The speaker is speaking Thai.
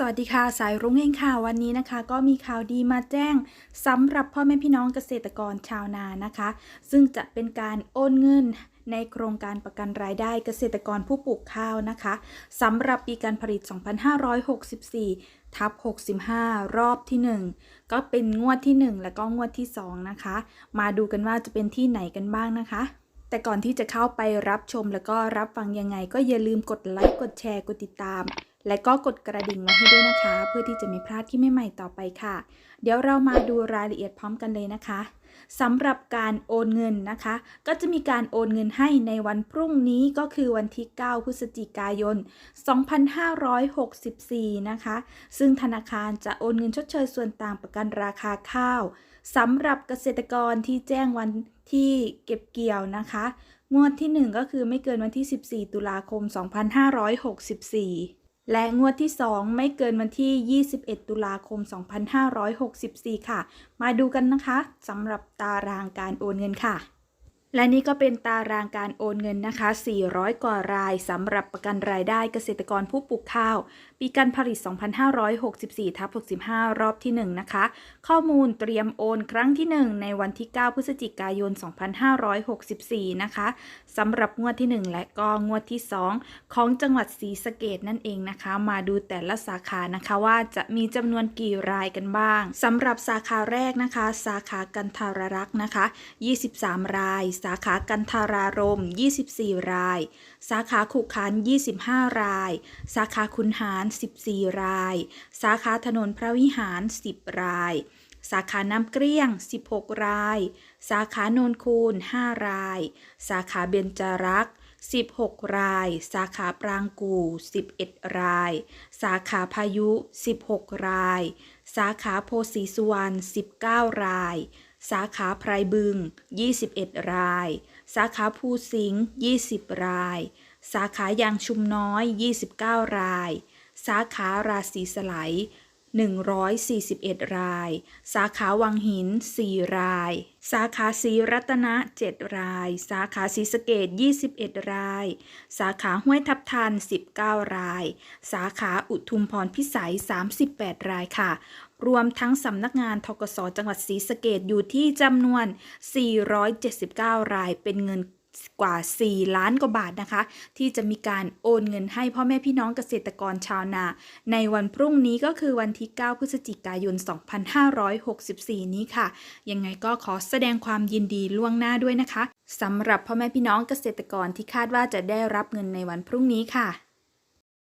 สวัสดีค่ะ สายรุ้งเองค่ะ วันนี้นะคะ ก็มีข่าวดีมาแจ้งสำหรับพ่อแม่พี่น้องเกษตรกรชาวนานะคะ ซึ่งจะเป็นการโอนเงินในโครงการประกันรายได้เกษตรกรผู้ปลูกข้าวนะคะสำหรับปีการผลิต 2564 ทับ 65 รอบที่ 1 ก็เป็นงวดที่ 1 และก็งวดที่ 2 นะคะ มาดูกันว่าจะเป็นที่ไหนกันบ้างนะคะแต่ก่อนที่จะเข้าไปรับชมแล้วก็รับฟังยังไง ก็อย่าลืมกดไลค์กดแชร์กดติดตาม และก็กดกระดิ่งไว้ให้ด้วยนะคะ เพื่อที่จะไม่พลาดที่ใหม่ๆต่อไปค่ะ เดี๋ยวเรามาดูรายละเอียดพร้อมกันเลยนะคะสำหรับการโอนเงินนะคะ ก็จะมีการโอนเงินให้ในวันพรุ่งนี้ก็คือวันที่ 9 พฤศจิกายน 2564 นะคะ ซึ่งธนาคารจะโอนเงินชดเชยส่วนต่างประกันราคาข้าวสำหรับเกษตรกรที่แจ้งวันที่เก็บเกี่ยวนะคะ งวดที่ 1 ก็คือไม่เกินวันที่ 14 ตุลาคม 2564 และงวดที่ 2 ไม่เกินวันที่ 21 ตุลาคม 2564 ค่ะ มาดูกันนะคะสำหรับตารางการโอนเงินค่ะ และนี่ก็เป็นตารางการโอนเงินนะคะ 400 กว่ารายสำหรับประกันรายได้เกษตรกรผู้ปลูกข้าว ปีการผลิต 2564ทับ65 รอบที่ 1 นะคะ ข้อมูลเตรียมโอนครั้งที่ 1 ในวันที่ 9 พฤศจิกายน 2564 นะคะสำหรับงวดที่ 1 และก็งวดที่ 2 ของจังหวัดศรีสะเกดนั่นเองนะคะ มาดูแต่ละสาขานะคะว่าจะมีจำนวนกี่รายกันบ้างสำหรับสาขาแรกนะคะ สาขากันทารารักษ์นะคะ 23 รายสาขากันทารารม 24 ราย สาขาขุขัน 25 ราย สาขาคุนหาร 14 ราย สาขาถนนพระวิหาร 10 ราย สาขาน้ำเกลี้ยง 16 ราย สาขาโนนคูน 5 ราย สาขาเบญจรักษ์16 ราย สาขาปรางกู 11 ราย สาขาพายุ 16 ราย สาขาโพสีสุวรรณ 19 ราย สาขาไพรบึง 21 ราย สาขาภูสิงห์20 ราย สาขายางชุมน้อย 29 ราย สาขาราศีสไล 141 ราย สาขาวังหิน 4 ราย สาขาศรีรัตนะ 7 ราย สาขาศรีสะเกด21 ราย สาขาห้วยทับทัน 19 ราย สาขาอุทุมพรพิสัย 38 รายค่ะ รวมทั้งสำนักงานทกสจังหวัดศรีสะเกดอยู่ที่จำนวน 479 รายเป็นเงิน กว่า 4 ล้านกว่าบาทนะคะ ที่จะมีการโอนเงินให้พ่อแม่พี่น้องเกษตรกรชาวนา ในวันพรุ่งนี้ก็คือวันที่ 9 พฤศจิกายน 2564 นี้ค่ะ ยังไงก็ขอแสดงความยินดีล่วงหน้าด้วยนะคะสำหรับพ่อแม่พี่น้องเกษตรกรที่คาดว่าจะได้รับเงินในวันพรุ่งนี้ค่ะ